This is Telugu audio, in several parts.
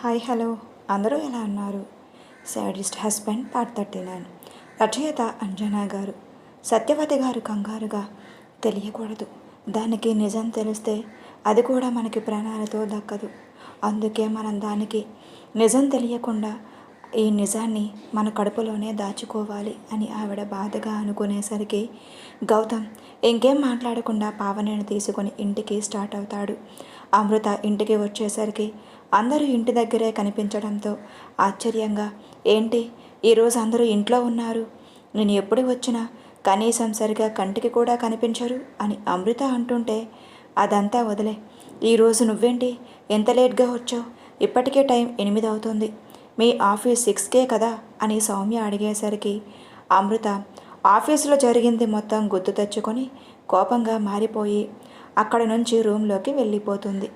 Hi hello. అందరూ ఎలా ఉన్నారు? Sadist husband part thirty nine. రచయిత అంజనా గారు. సత్యవతి గారు కంగారుగా తెలియకూడదు. దానికి నిజం తెలిస్తే అది కూడా మనకి ప్రాణాలతో దక్కదు. అందుకే మనం దానికి నిజం తెలియకుండా ఈ నిజాన్ని మన కడుపులోనే దాచుకోవాలి అని ఆవిడ బాధగా అనుకునేసరికి గౌతమ్ ఇంకేం మాట్లాడకుండా పావనిని తీసుకొని ఇంటికి స్టార్ట్ అవుతాడు. అమృత ఇంటికి వచ్చేసరికి అందరూ ఇంటి దగ్గరే కనిపించడంతో ఆశ్చర్యంగా ఏంటి? ఈరోజు అందరూ ఇంట్లో ఉన్నారు? నేను ఎప్పుడు వచ్చినా కనీసం సరిగా కంటికి కూడా కనిపించరు అని అమృత అంటుంటే అదంతా వదిలే. ఈరోజు నువ్వేంటి? ఎంత లేట్గా వచ్చావు? ఇప్పటికే టైం ఎనిమిది అవుతుంది. మీ ఆఫీస్ సిక్స్కే కదా? అని సౌమ్య అడిగేసరికి అమృత ఆఫీసులో జరిగింది మొత్తం గుర్తు తెచ్చుకొని కోపంగా మారిపోయి అక్కడ నుంచి రూమ్లోకి వెళ్ళిపోతుంది.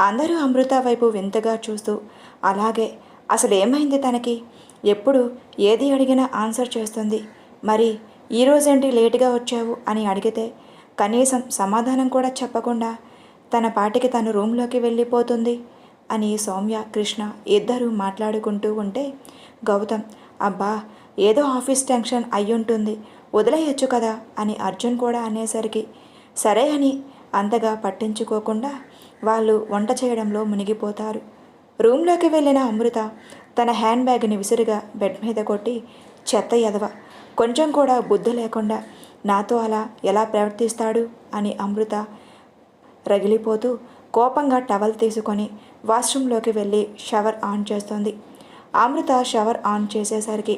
అందరూ అమృత వైపు వింతగా చూస్తూ అలాగే అసలు ఏమైంది తనకి? ఎప్పుడు ఏది అడిగినా ఆన్సర్ చేస్తుంది. మరి ఈరోజేంటి లేటుగా వచ్చావు? అని అడిగితే కనీసం సమాధానం కూడా చెప్పకుండా తన పాటికి తను రూమ్లోకి వెళ్ళిపోతుంది అని సౌమ్య కృష్ణ ఇద్దరూ మాట్లాడుకుంటూ ఉంటే గౌతమ్ అబ్బా ఏదో ఆఫీస్ టెన్షన్ అయ్యుంటుంది. వదిలేయచ్చు కదా? అని అర్జున్ కూడా అనేసరికి సరే అని అంతగా పట్టించుకోకుండా వాళ్ళు వంట చేయడంలో మునిగిపోతారు. రూమ్లోకి వెళ్ళిన అమృత తన హ్యాండ్ బ్యాగ్ని విసురుగా బెడ్ మీద కొట్టి చెత్త ఎదవ కొంచెం కూడా బుద్ధి లేకుండా నాతో అలా ఎలా ప్రవర్తిస్తాడు? అని అమృత రగిలిపోతూ కోపంగా టవల్ తీసుకొని వాష్రూమ్లోకి వెళ్ళి షవర్ ఆన్ చేస్తుంది. అమృత షవర్ ఆన్ చేసేసరికి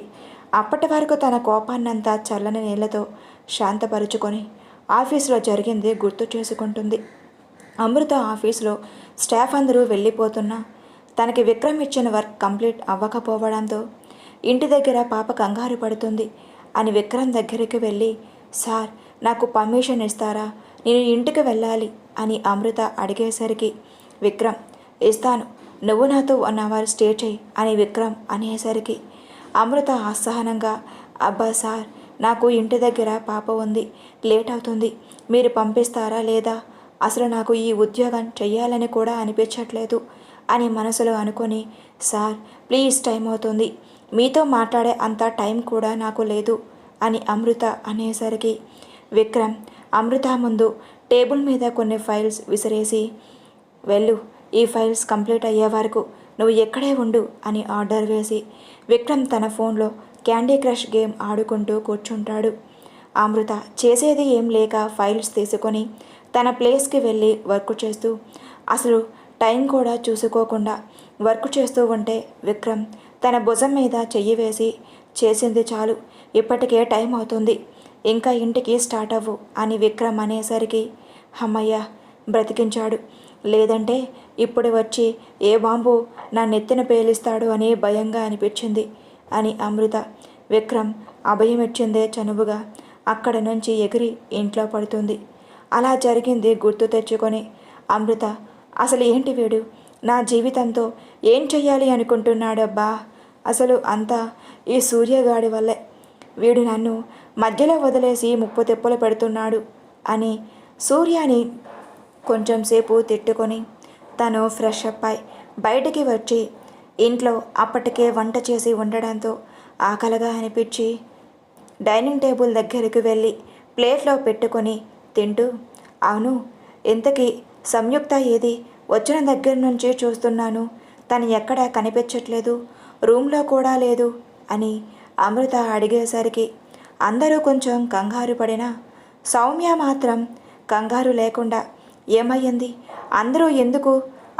అప్పటి వరకు తన కోపాన్నంతా చల్లని నీళ్ళతో శాంతపరుచుకొని ఆఫీసులో జరిగింది గుర్తు చేసుకుంటుంది. అమృత ఆఫీసులో స్టాఫ్ అందరూ వెళ్ళిపోతున్నా. తనకి విక్రమ్ ఇచ్చిన వర్క్ కంప్లీట్ అవ్వకపోవడంతో ఇంటి దగ్గర పాప కంగారు పడుతుంది అని విక్రమ్ దగ్గరికి వెళ్ళి సార్ నాకు పర్మిషన్ ఇస్తారా? నేను ఇంటికి వెళ్ళాలి అని అమృత అడిగేసరికి విక్రమ్ ఇస్తాను. నువ్వు నాతో వన్ అవర్ స్టే చేయి అని విక్రమ్ అనేసరికి అమృత అసహనంగా అబ్బా సార్ నాకు ఇంటి దగ్గర పాప ఉంది లేట్ అవుతుంది. మీరు పంపిస్తారా లేదా? అసలు నాకు ఈ ఉద్యోగం చెయ్యాలని కూడా అనిపించట్లేదు అని మనసులో అనుకొని సార్ ప్లీజ్ టైం అవుతుంది. మీతో మాట్లాడే అంత టైం కూడా నాకు లేదు అని అమృత అనేసరికి విక్రమ్ అమృత ముందు టేబుల్ మీద కొన్ని ఫైల్స్ విసిరేసి వెళ్ళు. ఈ ఫైల్స్ కంప్లీట్ అయ్యే వరకు నువ్వు ఎక్కడే ఉండు అని ఆర్డర్ వేసి విక్రమ్ తన ఫోన్లో క్యాండీ క్రష్ గేమ్ ఆడుకుంటూ కూర్చుంటాడు. అమృత చేసేది ఏం లేక ఫైల్స్ తీసుకొని తన ప్లేస్కి వెళ్ళి వర్క్ చేస్తూ అసలు టైం కూడా చూసుకోకుండా వర్క్ చేస్తూ ఉంటే విక్రమ్ తన భుజం మీద చెయ్యి వేసి చేసింది చాలు ఇప్పటికే టైం అవుతుంది ఇంకా ఇంటికి స్టార్ట్ అవ్వు అని విక్రమ్ అనేసరికి అమ్మయ్య బ్రతికించాడు లేదంటే ఇప్పుడు వచ్చి ఏ బాంబు నా నెత్తిన పేలిస్తాడు అని భయంగా అనిపించింది అని అమృత విక్రమ్ అభయం ఇచ్చిందే చనువుగా అక్కడ నుంచి ఎగిరి ఇంట్లో పడుతుంది అలా జరిగింది గుర్తు తెచ్చుకొని. అమృత అసలు ఏంటి వీడు? నా జీవితంతో ఏం చెయ్యాలి అనుకుంటున్నాడబ్బా? అసలు అంతా ఈ సూర్యగాడి వల్లే. వీడు నన్ను మధ్యలో వదిలేసి ముప్పు తెప్పులు పెడుతున్నాడు అని సూర్యాని కొంచెం సేపు తిట్టుకొని తను ఫ్రెష్ అప్ అయి బయటికి వచ్చి ఇంట్లో అప్పటికే వంట చేసి ఉండడంతో ఆకలిగా అనిపించి డైనింగ్ టేబుల్ దగ్గరికి వెళ్ళి ప్లేట్లో పెట్టుకొని తింటూ అవును ఇంతకీ సంయుక్త ఏది వచ్చిన దగ్గర నుంచి చూస్తున్నాను. తను ఎక్కడా కనిపించట్లేదు రూమ్లో కూడా లేదు అని అమృత అడిగేసరికి అందరూ కొంచెం కంగారు పడినా సౌమ్య మాత్రం కంగారు లేకుండా ఏమయ్యింది? అందరూ ఎందుకు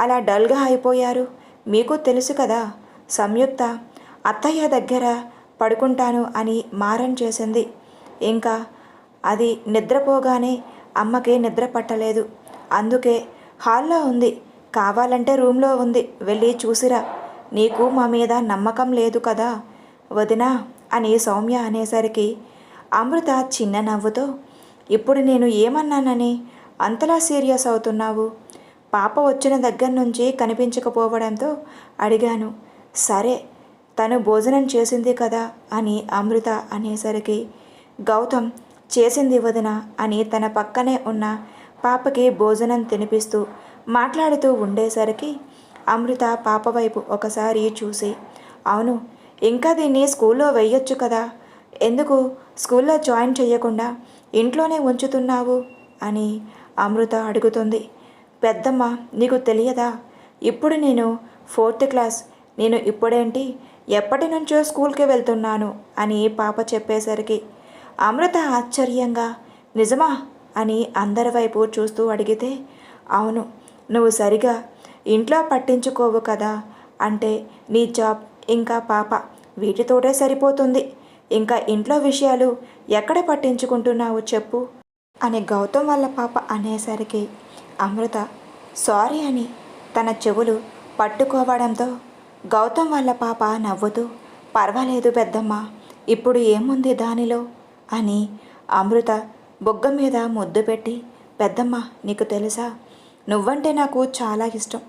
అలా డల్గా అయిపోయారు? మీకు తెలుసు కదా సంయుక్త అత్తయ్య దగ్గర పడుకుంటాను అని మారం చేసింది. ఇంకా అది నిద్రపోగానే అమ్మకి నిద్ర పట్టలేదు. అందుకే హాల్లో ఉంది. కావాలంటే రూమ్లో ఉంది. వెళ్ళి చూసిరా. నీకు మా మీద నమ్మకం లేదు కదా? వదినా అని సౌమ్య అనేసరికి అమృత చిన్న నవ్వుతో ఇప్పుడు నేను ఏమన్నానని? అంతలా సీరియస్ అవుతున్నావు? పాప వచ్చిన దగ్గర నుంచి కనిపించకపోవడంతో అడిగాను. సరే తను భోజనం చేసింది కదా? అని అమృత అనేసరికి గౌతమ్ చేసింది వదిన అని తన పక్కనే ఉన్న పాపకి భోజనం తినిపిస్తూ మాట్లాడుతూ ఉండేసరికి అమృత పాప వైపు ఒకసారి చూసి అవును ఇంకా దీన్ని స్కూల్లో వెయ్యొచ్చు కదా. ఎందుకు స్కూల్లో జాయిన్ చేయకుండా ఇంట్లోనే ఉంచుతున్నావు? అని అమృత అడుగుతుంది. పెద్దమ్మ నీకు తెలియదా? ఇప్పుడు నేను ఫోర్త్ క్లాస్. నేను ఇప్పుడేంటి? ఎప్పటి నుంచో స్కూల్కి వెళ్తున్నాను అని పాప చెప్పేసరికి అమృత ఆశ్చర్యంగా నిజమా? అని అందరి వైపు చూస్తూ అడిగితే అవును నువ్వు సరిగా ఇంట్లో పట్టించుకోవు కదా అంటే నీ జాబ్ ఇంకా పాప వీటితోటే సరిపోతుంది. ఇంకా ఇంట్లో విషయాలు ఎక్కడ పట్టించుకుంటున్నావు చెప్పు అని గౌతమ్ వాళ్ళ పాప అనేసరికి అమృత సారీ అని తన చెవులు పట్టుకోవడంతో గౌతమ్ వాళ్ళ పాప నవ్వుతూ పర్వాలేదు పెద్దమ్మ ఇప్పుడు ఏముంది దానిలో? అని అమృత బొగ్గ మీద ముద్దు పెట్టి పెద్దమ్మ నీకు తెలుసా? నువ్వంటే నాకు చాలా ఇష్టం.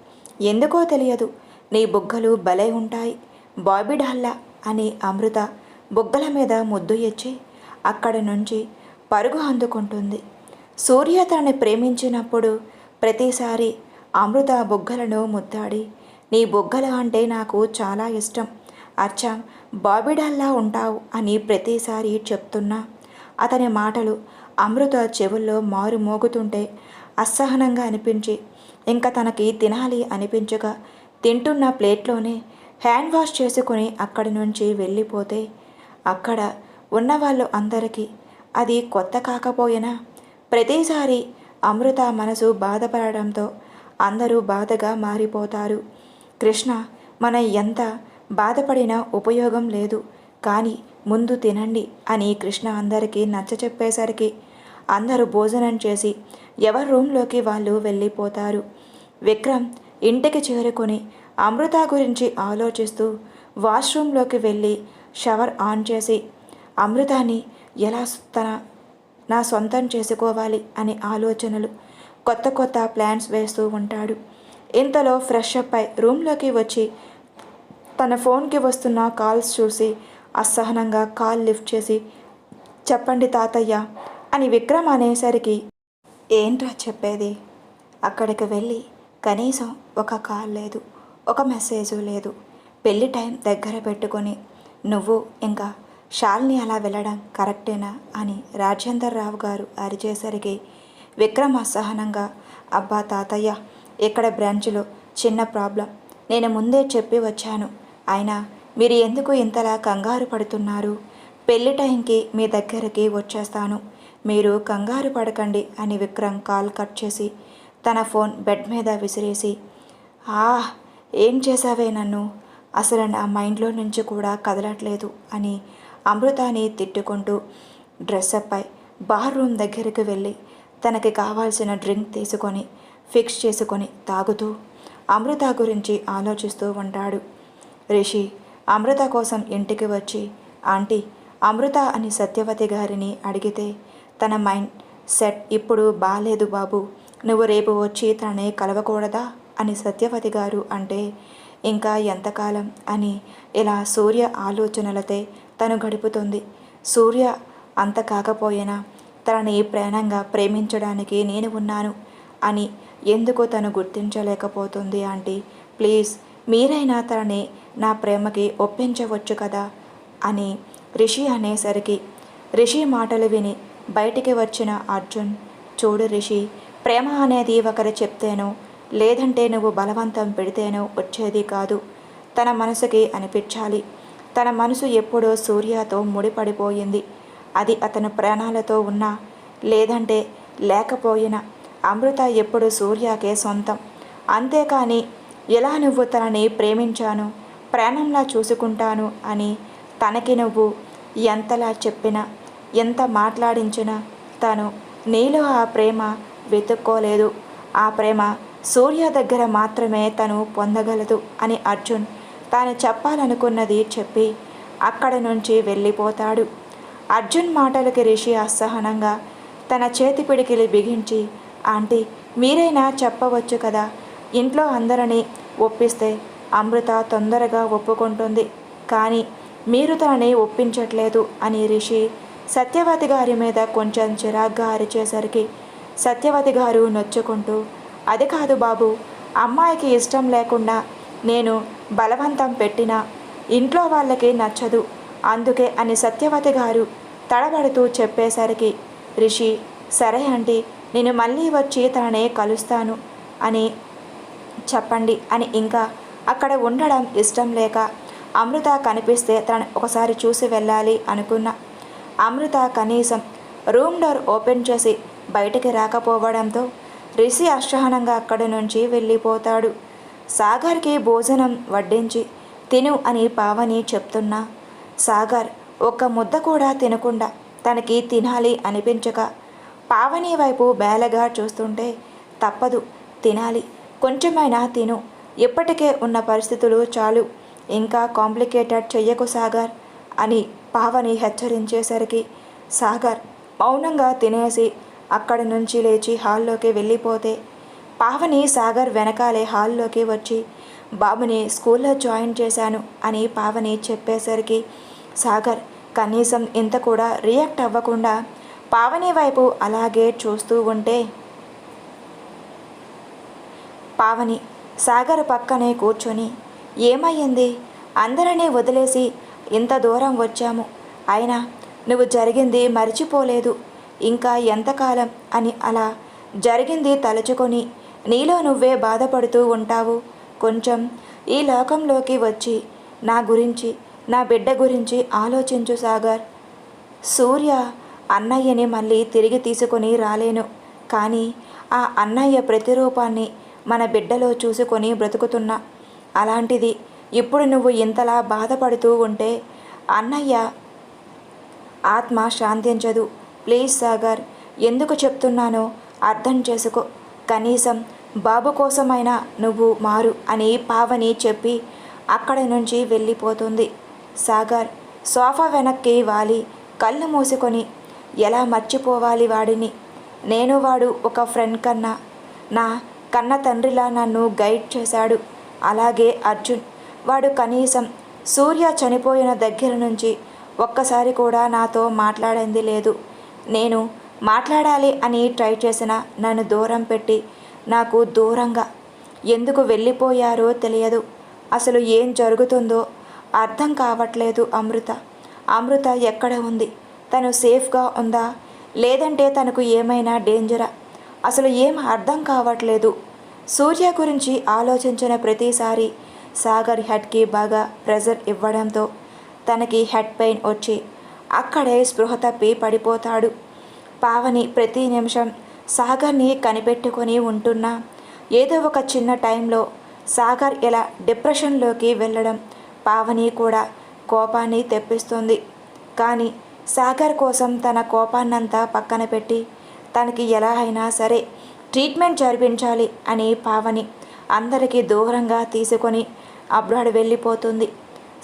ఎందుకో తెలియదు. నీ బుగ్గలు భలే ఉంటాయి. బాబీ డాల్లా అని అమృత బుగ్గల మీద ముద్దు ఇచ్చి అక్కడి నుంచి పరుగు అందుకుంటుంది. సూర్య తనని ప్రేమించినప్పుడు ప్రతిసారి అమృత బుగ్గలను ముద్దాడి నీ బుగ్గలు అంటే నాకు చాలా ఇష్టం. అచ్చా బాబిడల్లా ఉంటావు అని ప్రతిసారి చెప్తున్నా అతని మాటలు అమృత చెవుల్లో మారు మోగుతుంటే అసహనంగా అనిపించి ఇంకా తనకి తినాలి అనిపించగా తింటున్న ప్లేట్లోనే హ్యాండ్ వాష్ చేసుకుని అక్కడి నుంచి వెళ్ళిపోతే అక్కడ ఉన్న వాళ్ళు అందరికీ అది కొత్త కాకపోయినా ప్రతిసారి అమృత మనసు బాధపడడంతో అందరూ బాధగా మారిపోతారు. కృష్ణ మన ఎంత బాధపడినా ఉపయోగం లేదు. కానీ ముందు తినండి అని కృష్ణ అందరికీ నచ్చ చెప్పేసరికి అందరూ భోజనం చేసి ఎవరి రూమ్లోకి వాళ్ళు వెళ్ళిపోతారు. విక్రమ్ ఇంటికి చేరుకొని అమృత గురించి ఆలోచిస్తూ వాష్రూమ్లోకి వెళ్ళి షవర్ ఆన్ చేసి అమృతాన్ని ఎలా తన నా సొంతం చేసుకోవాలి? అనే ఆలోచనలు కొత్త కొత్త ప్లాన్స్ వేస్తూ ఉంటాడు. ఇంతలో ఫ్రెష్ అప్ అయి రూమ్లోకి వచ్చి తన ఫోన్కి వస్తున్న కాల్స్ చూసి అసహనంగా కాల్ లిఫ్ట్ చేసి చెప్పండి తాతయ్య అని విక్రమ్ అనేసరికి ఏంట్రా చెప్పేది? అక్కడికి వెళ్ళి కనీసం ఒక కాల్ లేదు ఒక మెసేజ్ లేదు. పెళ్ళి టైం దగ్గర పెట్టుకొని నువ్వు ఇంకా షాల్ని అలా వెళ్ళడం కరెక్టేనా? అని రాజేందర్ రావు గారు అరిచేసరికి విక్రమ్ అసహనంగా అబ్బా తాతయ్య ఇక్కడ బ్రాంచ్లో చిన్న ప్రాబ్లం. నేను ముందే చెప్పి వచ్చాను. అయినా మీరు ఎందుకు ఇంతలా కంగారు పడుతున్నారు? పెళ్ళి టైంకి మీ దగ్గరికి వచ్చేస్తాను. మీరు కంగారు పడకండి అని విక్రమ్ కాల్ కట్ చేసి తన ఫోన్ బెడ్ మీద విసిరేసి ఆ ఏం చేశావే నన్ను? అసలు నా మైండ్లో నుంచి కూడా కదలట్లేదు అని అమృతాని తిట్టుకుంటూ డ్రెస్అప్ అయి బార్ రూమ్ దగ్గరికి వెళ్ళి తనకి కావాల్సిన డ్రింక్ తీసుకొని ఫిక్స్ చేసుకొని తాగుతూ అమృత గురించి ఆలోచిస్తూ ఉంటాడు. రిషి అమృత కోసం ఇంటికి వచ్చి ఆంటీ అమృత అని సత్యవతి గారిని అడిగితే తన మైండ్ సెట్ ఇప్పుడు బాలేదు బాబు నువ్వు రేపు వచ్చి తనని కలవకూడదా అని సత్యవతి గారు అంటే ఇంకా ఎంతకాలం అని ఇలా సూర్య ఆలోచనలతే తను గడుపుతుంది. సూర్య అంత కాకపోయినా తనని ప్రేణంగా ప్రేమించడానికి నేను ఉన్నాను అని ఎందుకు తను గుర్తించలేకపోతుంది ఆంటీ? ప్లీజ్ మీరైనా తనని నా ప్రేమకి ఒప్పించవచ్చు కదా? అని రిషి అనేసరికి రిషి మాటలు విని బయటికి వచ్చిన అర్జున్ చూడు రిషి ప్రేమ అనేది ఒకరు చెప్తేనో లేదంటే నువ్వు బలవంతం పెడితేనో వచ్చేది కాదు. తన మనసుకి అనిపించాలి. తన మనసు ఎప్పుడో సూర్యతో ముడిపడిపోయింది. అది అతను ప్రాణాలతో ఉన్నా లేదంటే లేకపోయినా అమృత ఎప్పుడు సూర్యకే సొంతం. అంతేకాని ఎలా నువ్వు తనని ప్రేమించాను? ప్రాణంలా చూసుకుంటాను అని తనకి నువ్వు ఎంతలా చెప్పినా ఎంత మాట్లాడించినా తను నీలో ఆ ప్రేమ వెతుక్కోలేదు. ఆ ప్రేమ సూర్య దగ్గర మాత్రమే తను పొందగలదు అని అర్జున్ తాను చెప్పాలనుకున్నది చెప్పి అక్కడ నుంచి వెళ్ళిపోతాడు. అర్జున్ మాటలకి రిషి అసహనంగా తన చేతి పిడికిలి బిగించి ఆంటీ మీరైనా చెప్పవచ్చు కదా ఇంట్లో అందరినీ ఒప్పిస్తే అమృత తొందరగా ఒప్పుకుంటుంది. కానీ మీరు తనని ఒప్పించట్లేదు అని రిషి సత్యవతి గారి మీద కొంచెం చిరాగ్గా అరిచేసరికి సత్యవతి గారు నొచ్చుకుంటూ అది కాదు బాబు అమ్మాయికి ఇష్టం లేకుండా నేను బలవంతం పెట్టినా ఇంట్లో వాళ్ళకి నచ్చదు. అందుకే అని సత్యవతి గారు తడబడుతూ చెప్పేసరికి రిషి సరే అండి నేను మళ్ళీ వచ్చి తననే కలుస్తాను అని చెప్పండి అని ఇంకా అక్కడ ఉండడం ఇష్టం లేక అమృత కనిపిస్తే తనని ఒకసారి చూసి వెళ్ళాలి అనుకున్నా. అమృత కనీసం రూమ్ డోర్ ఓపెన్ చేసి బయటికి రాకపోవడంతో రిషి అసహనంగా అక్కడి నుంచి వెళ్ళిపోతాడు. సాగర్కి భోజనం వడ్డించి తిను అని పావని చెప్తున్నా. సాగర్ ఒక్క ముద్ద కూడా తినకుండా తనకి తినాలి అనిపించక పావని వైపు బేలగా చూస్తుంటే తప్పదు తినాలి. కొంచెమైనా తిను. ఇప్పటికే ఉన్న పరిస్థితులు చాలు. ఇంకా కాంప్లికేటెడ్ చెయ్యకు సాగర్ అని పావని హెచ్చరించేసరికి సాగర్ మౌనంగా తినేసి అక్కడి నుంచి లేచి హాల్లోకి వెళ్ళిపోతే పావని సాగర్ వెనకాలే హాల్లోకి వచ్చి బాబుని స్కూల్లో జాయిన్ చేశాను అని పావని చెప్పేసరికి సాగర్ కనీసం ఇంత కూడా రియాక్ట్ అవ్వకుండా పావని వైపు అలాగే చూస్తూ ఉంటే పావని సాగర్ పక్కనే కూర్చొని ఏమయ్యింది? అందరినీ వదిలేసి ఇంత దూరం వచ్చాము. అయినా నువ్వు జరిగింది మర్చిపోలేదు. ఇంకా ఎంతకాలం? అని అలా జరిగింది తలుచుకొని నీలో నువ్వే బాధపడుతూ ఉంటావు. కొంచెం ఈ లోకంలోకి వచ్చి నా గురించి నా బిడ్డ గురించి ఆలోచించు సాగర్. సూర్య అన్నయ్యని మళ్ళీ తిరిగి తీసుకొని రాలేను. కానీ ఆ అన్నయ్య ప్రతిరూపాన్ని మన బిడ్డలో చూసుకొని బ్రతుకుతున్నా. అలాంటిది ఇప్పుడు నువ్వు ఇంతలా బాధపడుతూ ఉంటే అన్నయ్య ఆత్మ శాంతించదు. ప్లీజ్ సాగర్ ఎందుకు చెప్తున్నానో అర్థం చేసుకో. కనీసం బాబు కోసమైనా నువ్వు మారు అని పావని చెప్పి అక్కడి నుంచి వెళ్ళిపోతుంది. సాగర్ సోఫా వెనక్కి వాలి కళ్ళు మూసుకొని ఎలా మర్చిపోవాలి వాడిని? నేను వాడు ఒక ఫ్రెండ్ కన్నా. నా కన్న తండ్రిలా నన్ను గైడ్ చేశాడు. అలాగే అర్జున్ వాడు కనీసం సూర్య చనిపోయిన దగ్గర నుంచి ఒక్కసారి కూడా నాతో మాట్లాడింది లేదు. నేను మాట్లాడాలి అని ట్రై చేసిన నన్ను దూరం పెట్టి నాకు దూరంగా ఎందుకు వెళ్ళిపోయారో తెలియదు. అసలు ఏం జరుగుతుందో అర్థం కావట్లేదు అమృత. అమృత ఎక్కడ ఉంది? తను సేఫ్గా ఉందా? లేదంటే తనకు ఏమైనా డేంజరా? అసలు ఏం అర్థం కావట్లేదు. సూర్య గురించి ఆలోచించిన ప్రతిసారి సాగర్ హెడ్కి బాగా ప్రెజర్ ఇవ్వడంతో తనకి హెడ్ పెయిన్ వచ్చి అక్కడే స్పృహ తప్పి పడిపోతాడు. పావని ప్రతి నిమిషం సాగర్ని కనిపెట్టుకొని ఉంటున్నా ఏదో ఒక చిన్న టైంలో సాగర్ ఇలా డిప్రెషన్లోకి వెళ్ళడం పావని కూడా కోపాన్ని తెప్పిస్తుంది. కానీ సాగర్ కోసం తన కోపాన్నంతా పక్కన పెట్టి తనకి ఎలా అయినా సరే ట్రీట్మెంట్ జరిపించాలి అని పావని అందరికీ దూరంగా తీసుకొని అబ్రాడ్ వెళ్ళిపోతుంది.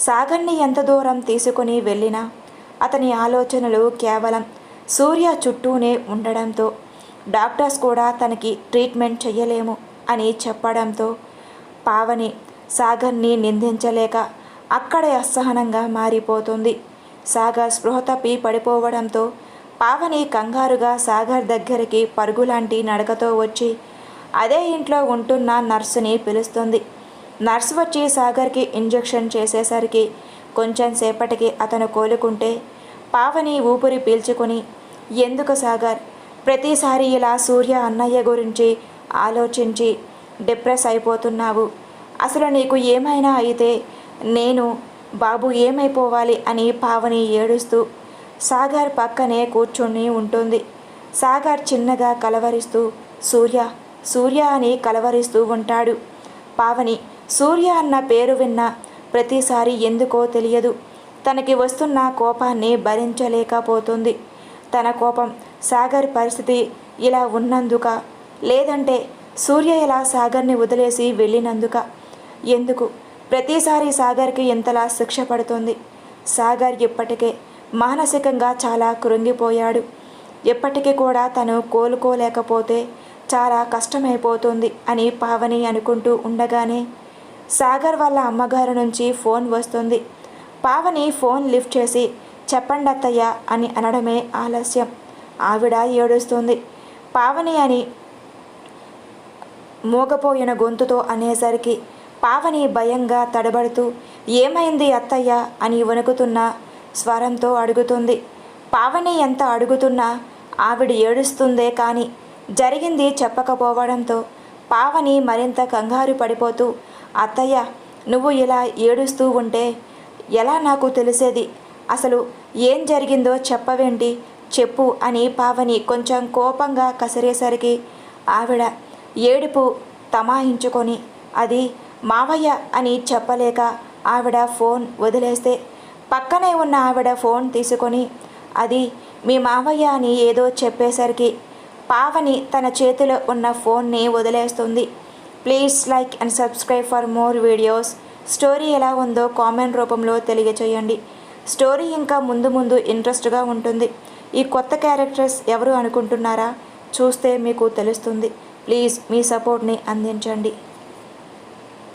సాగర్ని ఎంత దూరం తీసుకొని వెళ్ళినా అతని ఆలోచనలు కేవలం సూర్య చుట్టూనే ఉండడంతో డాక్టర్స్ కూడా తనకి ట్రీట్మెంట్ చెయ్యలేము అని చెప్పడంతో పావని సాగర్ని నిందించలేక అక్కడే అసహనంగా మారిపోతుంది. సాగర్ స్పృహ తప్పి పడిపోవడంతో పావని కంగారుగా సాగర్ దగ్గరికి పరుగులాంటి నడకతో వచ్చి అదే ఇంట్లో ఉంటున్న నర్సుని పిలుస్తుంది. నర్స్ వచ్చి సాగర్కి ఇంజెక్షన్ చేసేసరికి కొంచెం సేపటికి అతను కోలుకుంటే పావని ఊపిరి పీల్చుకుని ఎందుకు సాగర్? ప్రతిసారి ఇలా సూర్య అన్నయ్య గురించి ఆలోచించి డిప్రెస్ అయిపోతున్నావు. అసలు నీకు ఏమైనా అయితే నేను బాబు ఏమైపోవాలి అని పావని ఏడుస్తూ సాగర్ పక్కనే కూర్చొని ఉంటుంది. సాగర్ చిన్నగా కలవరిస్తూ సూర్య సూర్య అని కలవరిస్తూ ఉంటాడు. పావని సూర్య అన్న పేరు విన్న ప్రతిసారి ఎందుకో తెలియదు. తనకి వస్తున్న కోపాన్ని భరించలేకపోతుంది. తన కోపం సాగర్ పరిస్థితి ఇలా ఉన్నందుక లేదంటే సూర్య ఇలా సాగర్ని వదిలేసి వెళ్ళినందుక. ఎందుకు? ప్రతిసారి సాగర్కి ఎంతలా శిక్ష పడుతుంది. సాగర్ ఇప్పటికే మానసికంగా చాలా కృంగిపోయాడు. ఎప్పటికీ కూడా తను కోలుకోలేకపోతే చాలా కష్టమైపోతుంది అని పావని అనుకుంటూ ఉండగానే సాగర్ వాళ్ళ అమ్మగారు నుంచి ఫోన్ వస్తుంది. పావని ఫోన్ లిఫ్ట్ చేసి చెప్పండి అత్తయ్య అని అనడమే ఆలస్యం. ఆవిడ ఏడుస్తుంది. పావని అని మూగపోయిన గొంతుతో అనేసరికి పావని భయంగా తడబడుతూ ఏమైంది అత్తయ్య అని వణుకుతున్న స్వరంతో అడుగుతుంది. పావని ఎంత అడుగుతున్నా ఆవిడ ఏడుస్తుందే కానీ జరిగింది చెప్పకపోవడంతో పావని మరింత కంగారు పడిపోతూ అత్తయ్య నువ్వు ఇలా ఏడుస్తూ ఉంటే ఎలా నాకు తెలిసేది? అసలు ఏం జరిగిందో చెప్పవేంటి? చెప్పు అని పావని కొంచెం కోపంగా కసిరేసరికి ఆవిడ ఏడుపు తమాయించుకొని అది మావయ్య అని చెప్పలేక ఆవిడ ఫోన్ వదిలేస్తే పక్కనే ఉన్న ఆవిడ ఫోన్ తీసుకొని అది మీ మావయ్య అని ఏదో చెప్పేసరికి పావని తన చేతిలో ఉన్న ఫోన్ని వదిలేస్తుంది. Please like and subscribe for more videos. Story ఎలా ఉందో కామెంట్ రూపంలో తెలియచేయండి. స్టోరీ ఇంకా ముందు ముందు ఇంట్రెస్ట్గా ఉంటుంది. ఈ కొత్త క్యారెక్టర్స్ ఎవరు అనుకుంటున్నారా? చూస్తే మీకు తెలుస్తుంది. ప్లీజ్ మీ సపోర్ట్ని అందించండి.